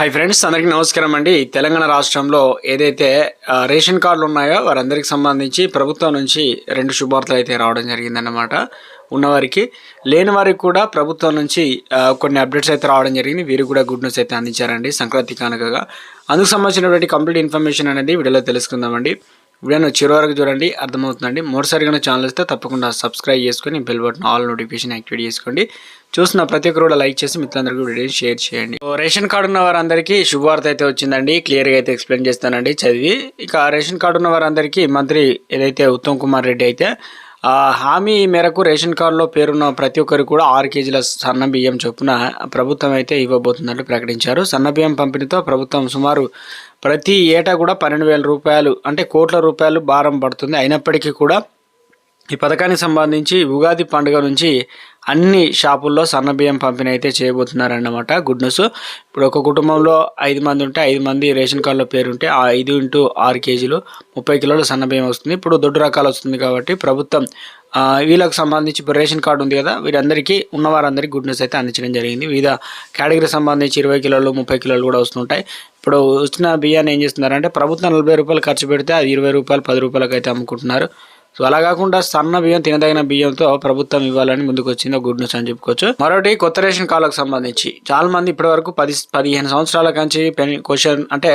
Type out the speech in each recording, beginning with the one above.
Hi friends అందరికీ నమస్కారం అండి. తెలంగాణ రాష్ట్రంలో ఏదైతే రేషన్ కార్డులు ఉన్నాయో వారందరికి సంబంధించి ప్రభుత్వం నుంచి రెండు శుభార్తలు అయితే రావడం జరిగిందన్నమాట. ఉన్నవారికి లేని వారికి కూడా ప్రభుత్వం నుంచి కొన్ని అప్డేట్స్ అయితే రావడం జరిగింది. వీరికి కూడా గుడ్ న్యూస్ అయితే అందించారండి సంక్రాంతి కానుకగా. అందుకు సంబంధించినటువంటి కంప్లీట్ ఇన్ఫర్మేషన్ అనేది వీడియోలో తెలుసుకుందామండి. వీడియోను చివరి వరకు చూడండి అర్థమవుతుందండి. మరోసారిగా ఛానల్ వస్తే తప్పకుండా సబ్స్క్రైబ్ చేసుకొని bell button all notification activate చేసుకోండి. చూసిన ప్రతి ఒక్కరు కూడా లైక్ చేసి మిత్రులందరికీ వీడియోని షేర్ చేయండి. రేషన్ కార్డు ఉన్న వారందరికీ శుభవార్త అయితే వచ్చిందండి. క్లియర్గా అయితే ఎక్స్ప్లెయిన్ చేస్తానండి చదివి. ఇక రేషన్ కార్డు ఉన్న వారందరికీ మంత్రి ఏదైతే ఉత్తమ్ కుమార్ రెడ్డి అయితే హామీ మేరకు రేషన్ కార్డులో పేరున్న ప్రతి ఒక్కరు కూడా ఆరు కేజీల సన్న బియ్యం చొప్పున ప్రభుత్వం అయితే ఇవ్వబోతున్నట్లు ప్రకటించారు. సన్న బియ్యం పంపిణీతో ప్రభుత్వం సుమారు ప్రతి ఏటా కూడా పన్నెండు వేల రూపాయలు అంటే కోట్ల రూపాయలు భారం పడుతుంది. అయినప్పటికీ కూడా ఈ పథకానికి సంబంధించి ఉగాది పండుగ నుంచి అన్ని షాపుల్లో సన్న బియ్యం పంపిణీ అయితే చేయబోతున్నారన్నమాట. గుడ్ న్యూస్ ఇప్పుడు ఒక కుటుంబంలో ఐదు మంది ఉంటే ఐదు మంది రేషన్ కార్డులో పేరు ఉంటే ఆ ఐదు ఇంటూ ఆరు కేజీలు ముప్పై కిలోల సన్న బియ్యం వస్తుంది. ఇప్పుడు దొడ్డు రకాలు వస్తుంది కాబట్టి ప్రభుత్వం వీళ్ళకు వీళ్ళకి సంబంధించి ఇప్పుడు రేషన్ కార్డు ఉంది కదా వీరందరికీ ఉన్నవారందరికీ గుడ్ న్యూస్ అయితే అందించడం జరిగింది. వివిధ కేటగిరీకి సంబంధించి ఇరవై కిలోలు ముప్పై కిలోలు కూడా వస్తుంటాయి. ఇప్పుడు వచ్చిన బియ్యాన్ని ఏం చేస్తున్నారంటే ప్రభుత్వం నలభై రూపాయలు ఖర్చు పెడితే అది ఇరవై రూపాయలు పది రూపాయలకి అయితే అమ్ముకుంటున్నారు. సో అలా కాకుండా సన్న బియ్యం తినదగిన బియ్యంతో ప్రభుత్వం ఇవ్వాలని ముందుకు వచ్చింది గుడ్ న్యూస్ అని చెప్పుకోవచ్చు. మరొకటి కొత్త రేషన్ కార్డులకు సంబంధించి. చాలా మంది ఇప్పటి వరకు పది పదిహేను సంవత్సరాల కంచి క్వశ్చన్ అంటే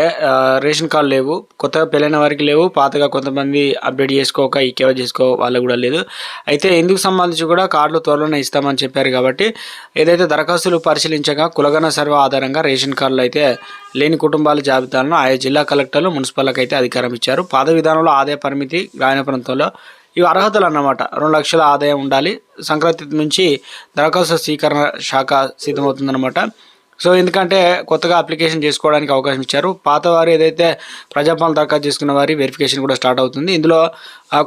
రేషన్ కార్డు లేవు. కొత్తగా పెళ్ళైన వారికి లేవు. పాతగా కొంతమంది అప్డేట్ చేసుకోక ఈ కేవై చేసుకో వాళ్ళకు కూడా లేదు. అయితే ఇందుకు సంబంధించి కూడా కార్డులు త్వరలోనే ఇస్తామని చెప్పారు కాబట్టి ఏదైతే దరఖాస్తులు పరిశీలించగా కులగన సర్వే ఆధారంగా రేషన్ కార్డులు అయితే లేని కుటుంబాల జాబితాలను ఆయా జిల్లా కలెక్టర్లు మున్సిపల్లకు అయితే అధికారం ఇచ్చారు. పాత విధానంలో ఆదాయ పరిమితి గ్రామీణ ప్రాంతంలో ఇవి అర్హతలు అన్నమాట. రెండు లక్షల ఆదాయం ఉండాలి. సంక్రాంతి నుంచి దరఖాస్తు స్వీకరణ శాఖ సిద్ధమవుతుందన్నమాట. సో ఎందుకంటే కొత్తగా అప్లికేషన్ చేసుకోవడానికి అవకాశం ఇచ్చారు. పాత వారు ఏదైతే ప్రజాపాలన దరఖాస్తు చేసుకున్న వారి వెరిఫికేషన్ కూడా స్టార్ట్ అవుతుంది. ఇందులో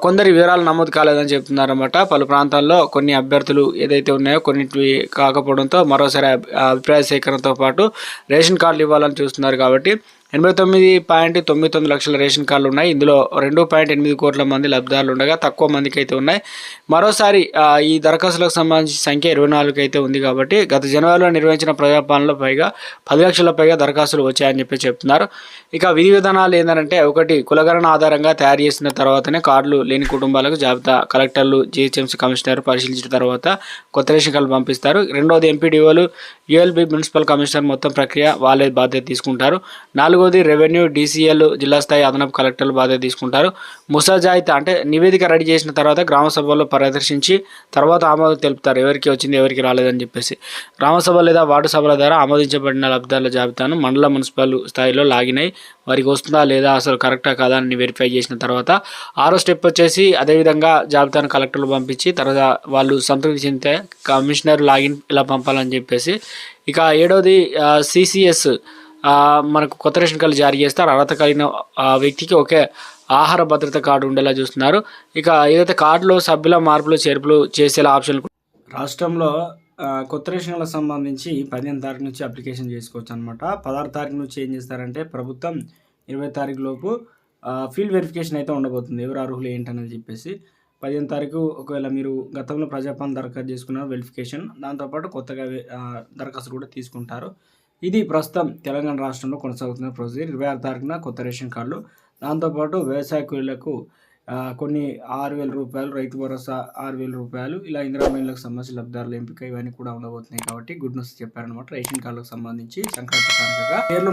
కొందరి వివరాలు నమోదు కాలేదని చెప్తున్నారన్నమాట. పలు ప్రాంతాల్లో కొన్ని అభ్యర్థులు ఏదైతే ఉన్నాయో కొన్నిటివి కాకపోవడంతో మరోసారి అభిప్రాయ సేకరణతో పాటు రేషన్ కార్డులు ఇవ్వాలని చూస్తున్నారు కాబట్టి ఎనభై తొమ్మిది పాయింట్ తొమ్మిది తొమ్మిది లక్షల రేషన్ కార్డులు ఉన్నాయి. ఇందులో రెండు పాయింట్ ఎనిమిది కోట్ల మంది లబ్ధిదారులు ఉండగా తక్కువ మందికి అయితే ఉన్నాయి. మరోసారి ఈ దరఖాస్తులకు సంబంధించి సంఖ్య ఇరవై నాలుగు అయితే ఉంది కాబట్టి గత జనవరిలో నిర్వహించిన ప్రజాపాలనలో పైగా పది లక్షల పైగా దరఖాస్తులు వచ్చాయని చెప్పి చెప్తున్నారు. ఇక విధి విధానాలు ఏంటంటే ఒకటి కులగణన ఆధారంగా తయారు చేసిన తర్వాతనే కార్డులు లేని కుటుంబాలకు జాబితా కలెక్టర్లు జిహెచ్ఎంసీ కమిషనర్ పరిశీలించిన తర్వాత కొత్త రేషన్ కార్డులు పంపిస్తారు. రెండోది ఎంపీడీఓలు యుఎల్బి మున్సిపల్ కమిషనర్ మొత్తం ప్రక్రియ వాళ్ళే బాధ్యత తీసుకుంటారు. నాలుగు నాలుగోది రెవెన్యూ డీసీఎల్ జిల్లా స్థాయి అదనపు కలెక్టర్లు బాధ్యత తీసుకుంటారు. ముసాజాయితా అంటే నివేదిక రెడీ చేసిన తర్వాత గ్రామసభలో ప్రదర్శించి తర్వాత ఆమోదం తెలుపుతారు. ఎవరికి వచ్చింది ఎవరికి రాలేదని చెప్పేసి. గ్రామసభ లేదా వార్డు సభల ద్వారా ఆమోదించబడిన లబ్ధాల జాబితాను మండల మున్సిపల్ స్థాయిలో లాగిన్ వారికి వస్తుందా లేదా అసలు కరెక్టా కాదా అని వెరిఫై చేసిన తర్వాత ఆరో స్టెప్ వచ్చేసి అదేవిధంగా జాబితాను కలెక్టర్లు పంపించి తర్వాత వాళ్ళు సంతృప్తి చెందితే కమిషనర్ లాగిన్ ఇలా పంపాలని చెప్పేసి. ఇక ఏడోది సిసిఎస్ మనకు కొత్త రేషన్ కార్డు జారీ చేస్తారు అర్హత కలిగిన ఆ వ్యక్తికి ఒకే ఆహార భద్రత కార్డు ఉండేలా చూస్తున్నారు. ఇక ఏదైతే కార్డులో సభ్యుల మార్పులు చేర్పులు చేసేలా ఆప్షన్లు రాష్ట్రంలో కొత్త రేషన్లకు సంబంధించి పదిహేను తారీఖు నుంచి అప్లికేషన్ చేసుకోవచ్చు అనమాట పదహారు తారీఖు నుంచి ఏం చేస్తారంటే ప్రభుత్వం ఇరవై తారీఖు లోపు ఫీల్డ్ వెరిఫికేషన్ అయితే ఉండబోతుంది. ఎవరు అర్హులు ఏంటనేది చెప్పేసి పదిహేను తారీఖు ఒకవేళ మీరు గతంలో ప్రజాపాలన దరఖాస్తు చేసుకున్నారు వెరిఫికేషన్ దాంతోపాటు కొత్తగా దరఖాస్తు కూడా తీసుకుంటారు. ఇది ప్రస్తుతం తెలంగాణ రాష్ట్రంలో కొనసాగుతున్న ప్రొసీజర్ ఇరవై ఆరు తారీఖున కొత్త రేషన్ కార్డులు. దాంతోపాటు వ్యవసాయ కూలీలకు కొన్ని ఆరు వేల రూపాయలు రైతు భరోసా ఆరు వేల రూపాయలు ఇలా ఇందిరా మహిళలకు లబ్ధారుల ఎంపిక ఇవన్నీ కూడా ఉండబోతున్నాయి కాబట్టి గుడ్ న్యూస్ చెప్పారనమాట రేషన్ కార్డులకు సంబంధించి సంక్రాంతి కానుకగా పేర్లు